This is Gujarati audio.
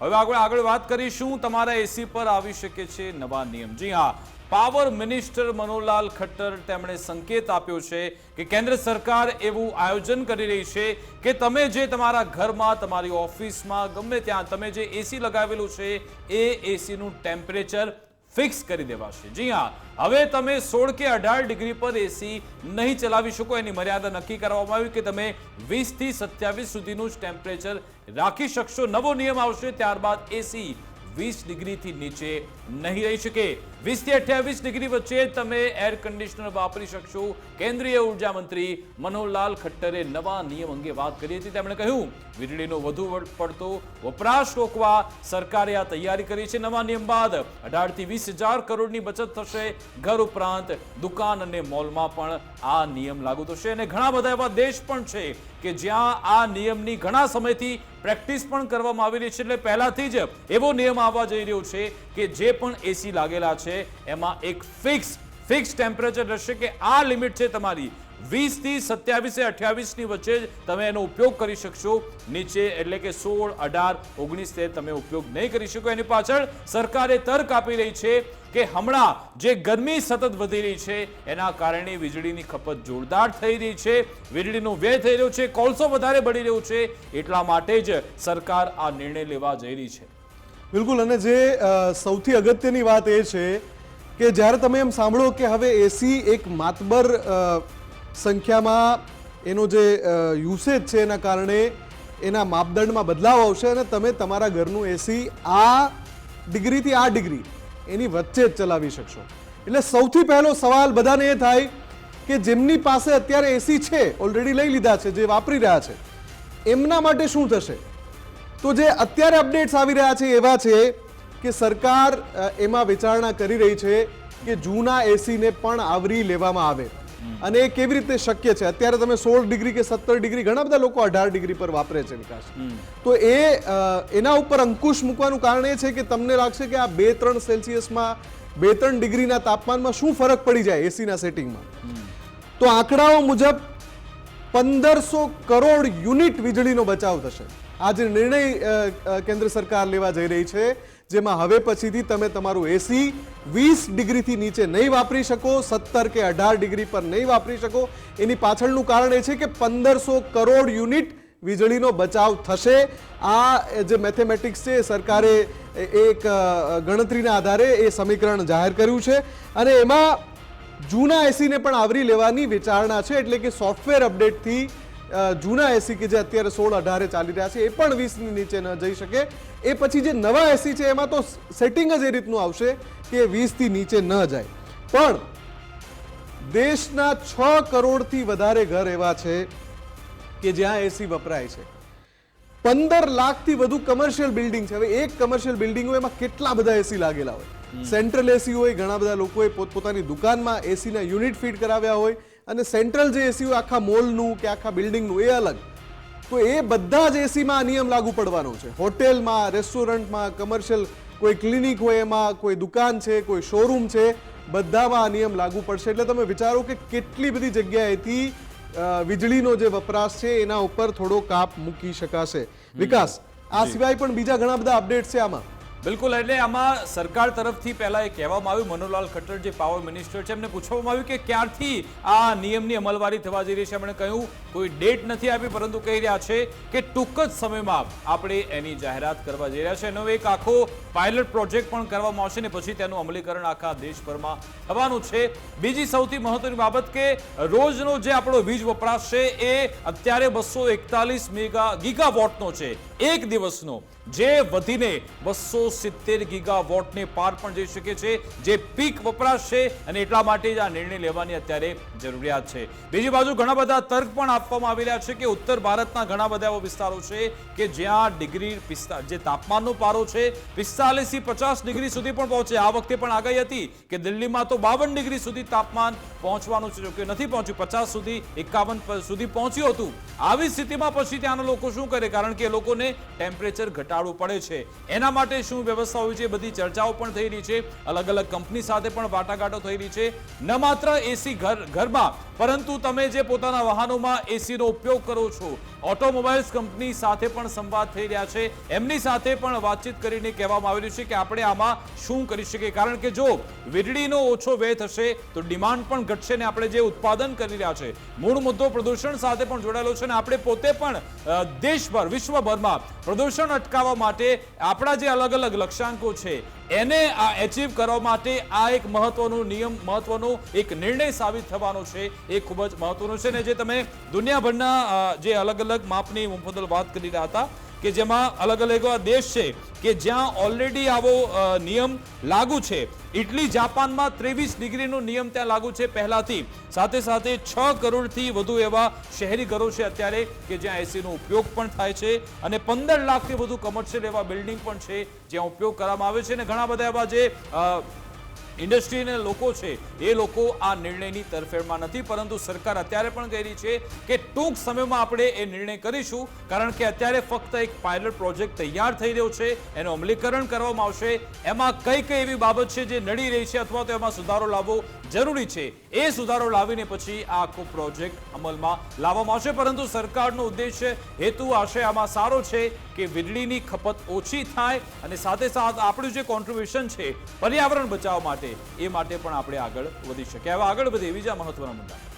હવે આગળ આગળ વાત કરીશું. તમારા એસી પર આવી શકે છે નવા નિયમ. જી હા, પાવર મિનિસ્ટર મનોલાલ ખટ્ટર તેમણે સંકેત આપ્યો છે કે કેન્દ્ર સરકાર એવું આયોજન કરી રહી છે કે તમે જે તમારા ઘરમાં, તમારી ઓફિસમાં, ગમે ત્યાં, તમે જે એસી લગાવેલું છે, એ એસીનું ટેમ્પરેચર ફિક્સ કરી દેવાશે. જી હા, હવે તમે સોળ કે અઢાર ડિગ્રી પર એસી નહીં ચલાવી શકો. એની મર્યાદા નક્કી કરવામાં આવી કે તમે વીસથી સત્યાવીસ સુધીનું જ ટેમ્પરેચર રાખી શકશો. નવો નિયમ આવશે, ત્યારબાદ એસી વીસ ડિગ્રીથી નીચે નહીં રહી શકે. વીસથી અઠ્યાવીસ ડિગ્રી વચ્ચે તમે એર કન્ડિશનર વાપરી શકશો. કેન્દ્રીય ઊર્જા મંત્રી મનોહરલાલ ખટ્ટરે નવા નિયમ અંગે વાત કરી હતી. તેમણે કહ્યું, વીજળીનો વધુ પડતો વપરાશ રોકવા સરકારે આ તૈયારી કરી છે. નવા નિયમ બાદ અઢારથી વીસ હજાર કરોડની બચત થશે. ઘર ઉપરાંત દુકાન અને મોલમાં પણ આ નિયમ લાગુ થશે. અને ઘણા બધા એવા દેશ પણ છે કે જ્યાં આ નિયમની ઘણા સમયથી પ્રેક્ટિસ પણ કરવામાં આવી રહી છે. એટલે પહેલાથી જ એવો નિયમ આવવા જઈ રહ્યો છે કે જે પણ એસી લાગેલા છે એમાં એક ફિક્સ ફિક્સ ટેમ્પરેચર રહેશે કે આ લિમિટ છે તમારી. વીસથી સત્યાવીસે સત્યાવીસ અઠ્યાવીસની વચ્ચે જ તમે એનો ઉપયોગ કરી શકશો. નીચે એટલે કે સોળ, અઢાર, ઓગણીસ તે તમે ઉપયોગ નહીં કરી શકો. એની પાછળ સરકારે તર્ક આપી રહી છે કે હમણાં જે ગરમી સતત વધી રહી છે, એના કારણે વીજળીની ખપત જોરદાર થઈ રહી છે. વીજળીનો વ્યય થઈ રહ્યો છે, કોલસો વધારે બળી રહ્યો છે. એટલા માટે જ સરકાર આ નિર્ણય લેવા જઈ રહી છે. બિલકુલ, અને જે સૌથી અગત્યની વાત એ છે કે જ્યારે તમે એમ સાંભળો કે હવે એસી એક માતબર સંખ્યામાં એનો જે યુસેજ છે એના કારણે એના માપદંડમાં બદલાવ આવશે અને તમે તમારા ઘરનું એસી આ ડિગ્રીથી આ ડિગ્રી એની વચ્ચે જ ચલાવી શકશો. એટલે સૌથી પહેલો સવાલ બધાને એ થાય કે જેમની પાસે અત્યારે એસી છે ઓલરેડી લઈ લીધા છે, જે વાપરી રહ્યા છે, એમના માટે શું થશે? તો જે અત્યારે અપડેટ્સ આવી રહ્યા છે એવા છે કે સરકાર એમાં વિચારણા કરી રહી છે કે જૂના એસીને પણ આવરી લેવામાં આવે. અને એ કેવી રીતે શક્ય છે? અત્યારે તમે સોળ ડિગ્રી કે સત્તર ડિગ્રી ઘણા બધા લોકો અઢાર ડિગ્રી પર વાપરે છે વિકાસ. તો એ એના ઉપર અંકુશ મૂકવાનું કારણ એ છે કે તમને લાગશે કે આ બે ત્રણ સેલ્સિયસમાં બે ત્રણ ડિગ્રીના તાપમાનમાં શું ફરક પડી જાય એસીના સેટિંગમાં? તો આંકડાઓ મુજબ પંદરસો કરોડ યુનિટ વીજળીનો બચાવ થશે. આ જે નિર્ણય કેન્દ્ર સરકાર લેવા જઈ રહી છે, જેમાં હવે પછીથી તમે તમારું એસી વીસ ડિગ્રીથી નીચે નહીં વાપરી શકો, સત્તર કે અઢાર ડિગ્રી પર નહીં વાપરી શકો. એની પાછળનું કારણ એ છે કે પંદરસો કરોડ યુનિટ વીજળીનો બચાવ થશે. આ જે મેથેમેટિક્સ છે સરકારે એક ગણતરીના આધારે એ સમીકરણ જાહેર કર્યું છે. અને એમાં જૂના એસીને પણ આવરી લેવાની વિચારણા છે, એટલે કે સોફ્ટવેર અપડેટથી જૂના એસી કે જે અત્યારે સોળ અઢારે ચાલી રહ્યા છે એ પણ વીસની નીચે ન જઈ શકે. એ પછી જે નવા એસી છે એમાં તો સેટિંગ જ એ રીતનું આવશે કે વીસથી નીચે ન જાય. પણ દેશના છ કરોડથી વધારે ઘર એવા છે કે જ્યાં એસી વપરાય છે. પંદર લાખથી વધુ કમર્શિયલ બિલ્ડિંગ છે. હવે એક કમર્શિયલ બિલ્ડિંગ હોય એમાં કેટલા બધા એસી લાગેલા હોય? સેન્ટ્રલ એસી હોય ઘણા બધા લોકોએ પોતપોતાની દુકાનમાં એસીના યુનિટ ફીટ કરાવ્યા હોય. અને સેન્ટ્રલ જે એસી હોય આખા મોલનું કે આખા બિલ્ડિંગનું એ અલગ. તો એ બધા જ એસીમાં આ નિયમ લાગુ પડવાનો છે. હોટેલમાં રેસ્ટોરન્ટમાં કમર્શિયલ કોઈ ક્લિનિક હોય એમાં કોઈ દુકાન છે કોઈ શોરૂમ છે બધામાં આ નિયમ લાગુ પડશે. એટલે તમે વિચારો કે કેટલી બધી જગ્યાએથી વીજળીનો જે વપરાશ છે એના ઉપર થોડો કાપ મૂકી શકાશે. વિકાસ આ સિવાય પણ બીજા ઘણા બધા અપડેટ છે આમાં. બિલકુલ, એટલે આમાં સરકાર તરફથી પહેલા એ કહેવામાં આવ્યું, મનોલાલ ખટ્ટર જે પાવર મિનિસ્ટર છે, એમને પૂછવામાં આવ્યું કે ક્યારથી આ નિયમની અમલવારી થવા જઈ રહી છે? એમણે કહ્યું, કોઈ ડેટ નથી આપી, પરંતુ કહી રહ્યા છે કે ટૂંક જ સમયમાં આપણે એની જાહેરાત કરવા જઈ રહ્યા છે. એનો એક આખો પાયલટ પ્રોજેક્ટ પણ કરવામાં આવશે ને પછી તેનું અમલીકરણ આખા દેશભરમાં થવાનું છે. બીજી સૌથી મહત્વની બાબત કે રોજનો જે આપણો વીજ વપરાશ છે, એ અત્યારે બસો એકતાલીસ મેગા ગીગા વોટનો છે. એક દિવસનો. જે વધીને બસો સિત્તેર ગીગા વોટને પાર પણ જઈ શકે છે, જે પીક વપરાશ છે અને એટલા માટે જ આ નિર્ણય લેવાની અત્યારે જરૂરિયાત છે. બીજી બાજુ ઘણા બધા તર્ક પણ આપવામાં આવી રહ્યા છે કે ઉત્તર ભારતના ઘણા બધા એવા વિસ્તારો છે કે જ્યાં ડિગ્રી જે તાપમાનનો પારો છે, પિસ્તાલીસથી પચાસ ડિગ્રી સુધી પણ પહોંચે. આ વખતે પણ આગાહી હતી કે દિલ્હીમાં તો બાવન ડિગ્રી સુધી તાપમાન પહોંચવાનું છે જોકે નથી પહોંચ્યું. પચાસ સુધી, એકાવન સુધી પહોંચ્યું હતું. આવી સ્થિતિમાં પછી ત્યાંના લોકો શું કરે? કારણ કે લોકોને ટેમ્પરેચર ઘટાડવું પડે છે. એના માટે શું વ્યવસ્થા હોય છે, બધી ચર્ચાઓ પણ થઈ રહી છે. અલગ અલગ કંપની સાથે પણ વાટાઘાટો થઈ રહી છે. ન માત્ર એસી ઘર, ઘરમાં, પરંતુ તમે જે પોતાના વાહનોમાં એસીનો ઉપયોગ કરો છો ઓટોમોબાઈલ્સ કંપની સાથે પણ સંવાદ થઈ રહ્યા છે. એમની સાથે પણ વાતચીત કરીને કહેવામાં આવી રહ્યું છે કે આપણે આમાં શું કરી શકીએ? કારણ કે જો વીજળીનો ઓછો વ્યય થશે, તો ડિમાન્ડ પણ ઘટશે ને આપણે જે ઉત્પાદન કરી રહ્યા છે, મૂળ મુદ્દો પ્રદૂષણ સાથે પણ જોડાયેલો છે અને આપણે પોતે પણ દેશભર, વિશ્વભરમાં પ્રદૂષણ અટકાવવા માટે આપણા જે અલગ અલગ લક્ષ્યાંકો છે એને આ એચીવ કરવા માટે આ એક મહત્વનો નિયમ, મહત્વનો એક નિર્ણય સાબિત થવાનો છે, એ ખૂબ જ મહત્વનો છે. ને જે તમે દુનિયાભરના જે અલગ અલગ માપની મુફદલ વાત કરી રહ્યા હતા કે જેમાં અલગ અલગ એવા દેશ છે કે જ્યાં ઓલરેડી આવો નિયમ લાગુ છે. ઇટલી જાપાનમાં ત્રેવીસ ડિગ્રીનો નિયમ ત્યાં લાગુ છે પહેલાથી. સાથે સાથે છ કરોડથી વધુ એવા શહેરી ઘરો છે અત્યારે કે જ્યાં એસીનો ઉપયોગ પણ થાય છે અને પંદર લાખથી વધુ કમર્શિયલ એવા બિલ્ડિંગ પણ છે જ્યાં ઉપયોગ કરવામાં આવે છે અને ઘણા બધા એવા જે ઇન્ડસ્ટ્રીના લોકો છે, એ લોકો આ નિર્ણયની તરફેણમાં નથી, પરંતુ સરકાર અત્યારે પણ કહી રહી છે કે ટૂંક સમયમાં આપણે એ નિર્ણય કરીશું, કારણ કે અત્યારે ફક્ત એક પાયલટ પ્રોજેક્ટ તૈયાર થઈ રહ્યો છે, એનું અમલીકરણ કરવામાં આવશે. એમાં કઈ કઈ એવી બાબત છે જે નડી રહી છે અથવા તો એમાં સુધારો લાવવો જરૂરી છે. એ સુધારો લાવીને પછી આ આખો પ્રોજેક્ટ અમલમાં લાવવામાં આવશે. પરંતુ સરકારનો ઉદ્દેશ્ય હેતુ આશય આમાં સારો છે કે વીજળીની ખપત ઓછી થાય અને સાથે સાથે આપણું જે કોન્ટ્રીબ્યુશન છે, પર્યાવરણ બચાવવા માટે, એ માટે પણ આપણે આગળ વધી શકીએ. હવે આગળ વધીએ જ મહત્વના મુદ્દા.